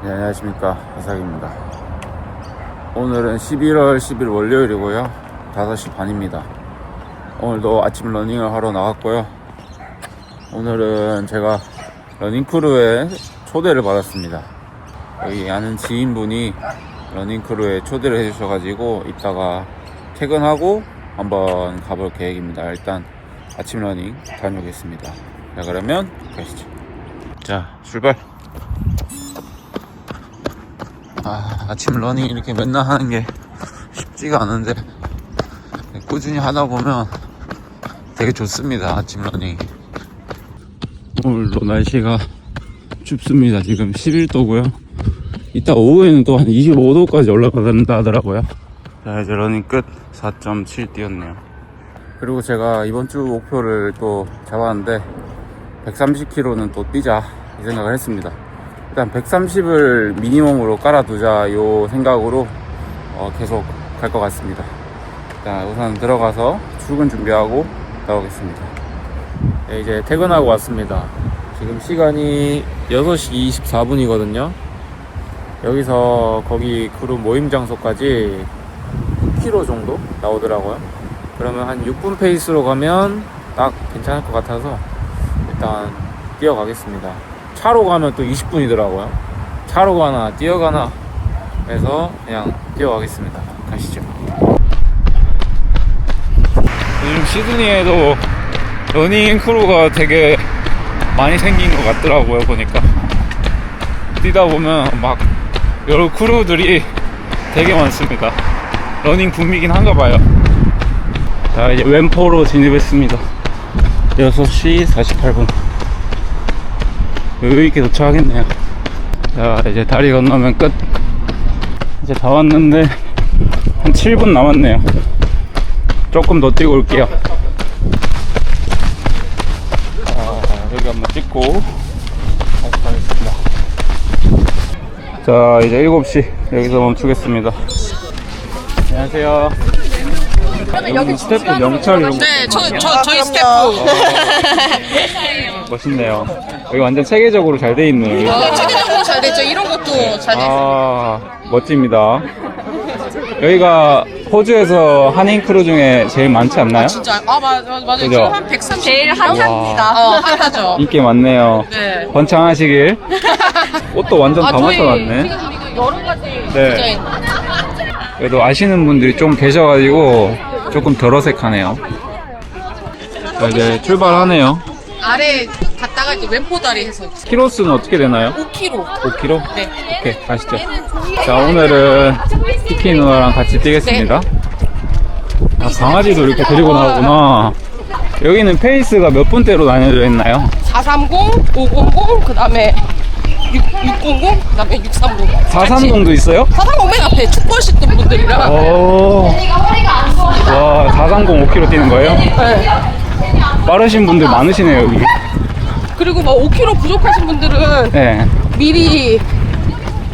네, 안녕하십니까. 하삭입니다. 오늘은 11월 10일 월요일이고요. 5시 반입니다. 오늘도 아침 러닝을 하러 나갔고요. 오늘은 제가 러닝크루에 초대를 받았습니다. 여기 아는 지인분이 러닝크루에 초대를 해주셔가지고 이따가 퇴근하고 한번 가볼 계획입니다. 일단 아침 러닝 다녀오겠습니다. 자, 그러면 가시죠. 자, 출발! 아, 아침 러닝 이렇게 맨날 하는 게 쉽지가 않은데 꾸준히 하다 보면 되게 좋습니다. 아침 러닝. 오늘도 날씨가 춥습니다. 지금 11도고요. 이따 오후에는 또 한 25도까지 올라간다 하더라고요. 자, 이제 러닝 끝 4.7 뛰었네요. 그리고 제가 이번 주 목표를 또 잡았는데 130km는 또 뛰자 이 생각을 했습니다. 일단 130을 미니멈으로 깔아두자 요 생각으로 어, 계속 갈 것 같습니다. 자, 우선 들어가서 출근 준비하고 나오겠습니다. 네, 이제 퇴근하고 왔습니다. 지금 시간이 6시 24분이거든요. 여기서 거기 그룹 모임 장소까지 9km 정도 나오더라고요. 그러면 한 6분 페이스로 가면 딱 괜찮을 것 같아서 일단 뛰어가겠습니다. 차로 가면 또 20분이더라고요. 차로 가나 뛰어가나 해서 그냥 뛰어가겠습니다. 가시죠. 요즘 시드니에도 러닝 크루가 되게 많이 생긴 것 같더라고요. 보니까 뛰다 보면 막 여러 크루들이 되게 많습니다. 러닝 붐이긴 한가 봐요. 자, 이제 왼포로 진입했습니다. 6시 48분. 여유있게 도착하겠네요. 자, 이제 다리 건너면 끝. 이제 다 왔는데, 한 7분 남았네요. 조금 더 뛰고 올게요. 자, 여기 한번 찍고, 다시 가겠습니다. 자, 이제 7시. 여기서 멈추겠습니다. 안녕하세요. 여기 스태프 명찰 이런 거 네, 저, 저, 저희 스태프. 멋있네요. 여기 완전 체계적으로 잘 돼 있네요. 어, 체계적으로 잘 됐죠. 이런 것도 잘 됐어요. 아, 멋집니다. 여기가 호주에서 한인 크루 중에 제일 많지 않나요? 진짜. 아, 맞아, 맞아. 맞아요. 그죠? 지금 한 130. 제일 와. 핫합니다. 어, 핫하죠. 인기 많네요. 네. 번창하시길. 옷도 완전 다 맞춰놨네. 여러 가지 네. 디자인. 그래도 아시는 분들이 좀 계셔가지고 조금 덜 어색하네요. 자, 이제 출발하네요. 아래 갔다가 이제 왼포 다리 해서 키로수는 어떻게 되나요? 5kg. 5kg? 네. 오케이, 가시죠. 자, 오늘은 키키 누나랑 같이 뛰겠습니다. 아, 강아지도 이렇게 데리고 나오구나. 여기는 페이스가 몇 분대로 나뉘어져 있나요? 430, 500, 그 다음에 600, 그 다음에 630. 430도 있어요? 430맨 앞에 축구 하시던 분들이랑. 오. 와, 430 5km 뛰는 거예요? 네. 빠르신 분들 많으시네요, 여기. 그리고 뭐 5kg 부족하신 분들은 네. 미리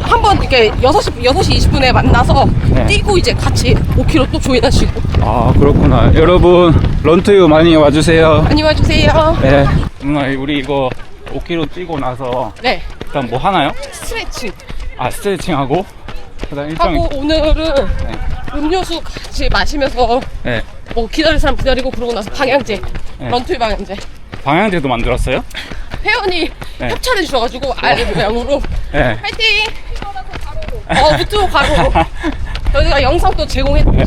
한번 이렇게 6시, 6시 20분에 만나서 네. 뛰고 이제 같이 5km 또 조인하시고 아, 그렇구나. 여러분, 런투유 많이 와주세요. 많이 와주세요. 네. 누나, 우리 이거 5km 뛰고 나서 네, 일단 뭐 하나요? 스트레칭 아, 스트레칭하고? 그 다음 일정이. 하고 오늘은 네. 음료수 같이 마시면서 네. 뭐 기다릴 사람 기다리고 그러고 나서 방향제, 네. 런투 방향제. 방향제도 만들었어요? 회원이 네. 협찬해 주셔가지고 알 모양으로 네. 파이팅! 어, 유튜브 가로 저희가 영상도 제공했. 네.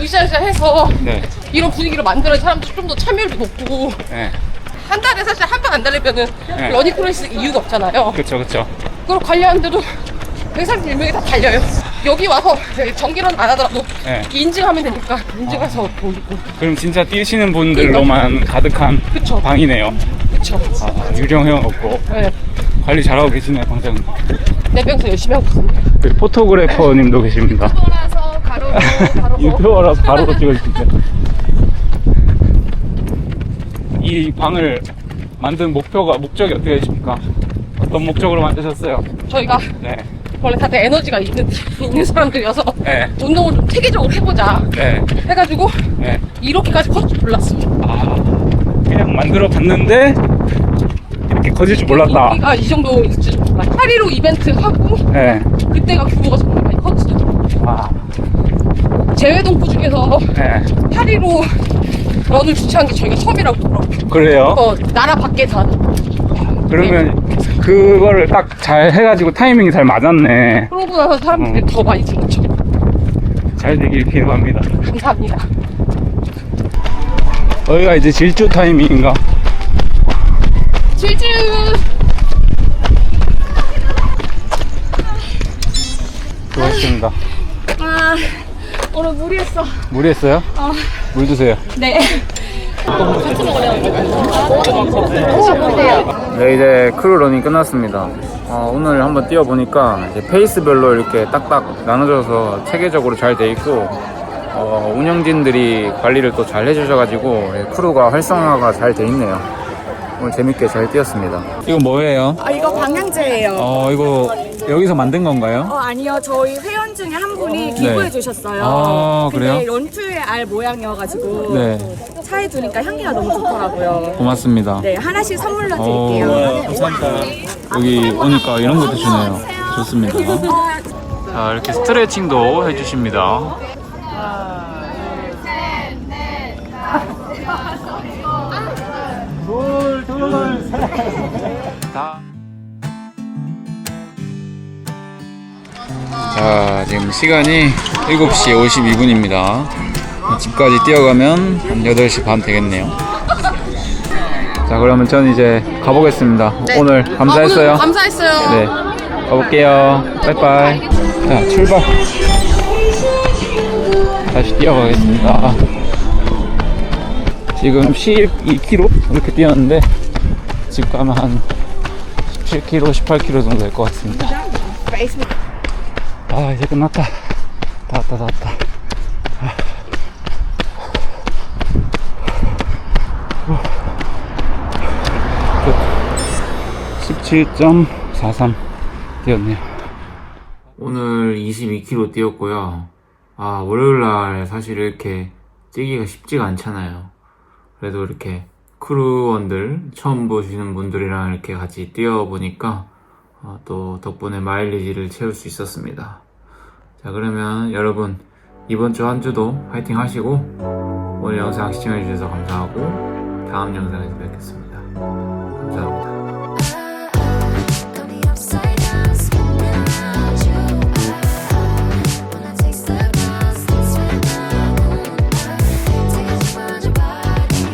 으쌰으쌰 해서 네. 이런 분위기를 만들어야 사람들이 좀 더 참여율도 높고 네. 한 달에 사실 한 번 안 달리면은 네. 러닝크로스 이유가 없잖아요. 그쵸, 그쵸. 그리고 관리하는데도 131명이 다 달려요. 여기 와서 정기런 안 하더라도 네. 인증하면 되니까 인증해서 보이고. 그럼 진짜 뛰시는 분들로만 가득한 그쵸. 방이네요. 그쵸. 아, 유령 회원 없고 네. 관리 잘하고 계시네요, 방장님. 내 병서 열심히 하고 있습니다. 그 포토그래퍼님도 계십니다. 돌아서 가로로 가로로. 유튜버라서 바로 찍어주시죠. 이 방을 만든 목표가, 목적이 어떻게 되십니까? 어떤 목적으로 만드셨어요? 저희가 네. 원래 다들 에너지가 있는, 있는 사람들이어서 네. 운동을 좀 체계적으로 해보자 네. 해가지고 네. 이렇게까지 커질 줄 몰랐어요. 아, 그냥 만들어 봤는데, 이렇게 커질 줄 몰랐다. 여기가 이 정도 있을 줄 몰라. 8.15 이벤트 하고 네. 그때가 규모가 정말 많이 컸지. 아, 제외동부 중에서 네. 8.15 런을 주최한 게 저희가 처음이라고 그러더라고요. 그래요? 어, 나라 밖에서 그러면 그거를 딱 잘 해가지고 타이밍이 잘 맞았네. 그러고 나서 사람들이 음. 더 많이 들었죠. 잘 되길 기도합니다. 감사합니다. 여기가 이제 질주 타이밍인가? 질주! 수고했습니다. 아, 오늘 무리했어. 무리했어요? 물 드세요. 네. 네, 이제 크루 러닝 끝났습니다. 어, 오늘 한번 뛰어보니까 이제 페이스별로 이렇게 딱딱 나눠져서 체계적으로 잘 돼 있고, 어, 운영진들이 관리를 또 잘 해주셔가지고, 예, 크루가 활성화가 잘 돼 있네요. 오늘 재밌게 잘 뛰었습니다. 이거 뭐예요? 아, 이거 방향제예요. 어, 이거 여기서 만든 건가요? 어, 아니요. 저희 회원 중에 한 분이 기부해 네. 주셨어요. 아, 근데 그래요? 런투의 알 모양이어가지고 네, 차에 두니까 향기가 너무 좋더라고요. 고맙습니다. 네, 하나씩 선물로 어, 드릴게요. 감사합니다. 여기 오니까 이런 것도 주네요. 좋습니다. 자, 이렇게 스트레칭도 해주십니다. 자, 지금 시간이 7시 52분입니다. 집까지 뛰어가면 한 8시 반 되겠네요. 자, 그러면 전 이제 가보겠습니다. 오늘 감사했어요. 아, 감사했어요. 네, 가볼게요. 빠이빠이. 자, 출발. 다시 뛰어가겠습니다. 지금 12km 이렇게 뛰었는데 집 가면 한 17km, 18km 정도 될 것 같습니다. 아, 이제 끝났다. 다 왔다, 다 왔다. 17.43 뛰었네요. 오늘 22km 뛰었고요. 아, 월요일 날 사실 이렇게 뛰기가 쉽지가 않잖아요. 그래도 이렇게 크루원들, 처음 보시는 분들이랑 이렇게 같이 뛰어보니까 어, 또 덕분에 마일리지를 채울 수 있었습니다. 자, 그러면 여러분, 이번 주 한 주도 파이팅 하시고, 오늘 영상 시청해주셔서 감사하고, 다음 영상에서 뵙겠습니다.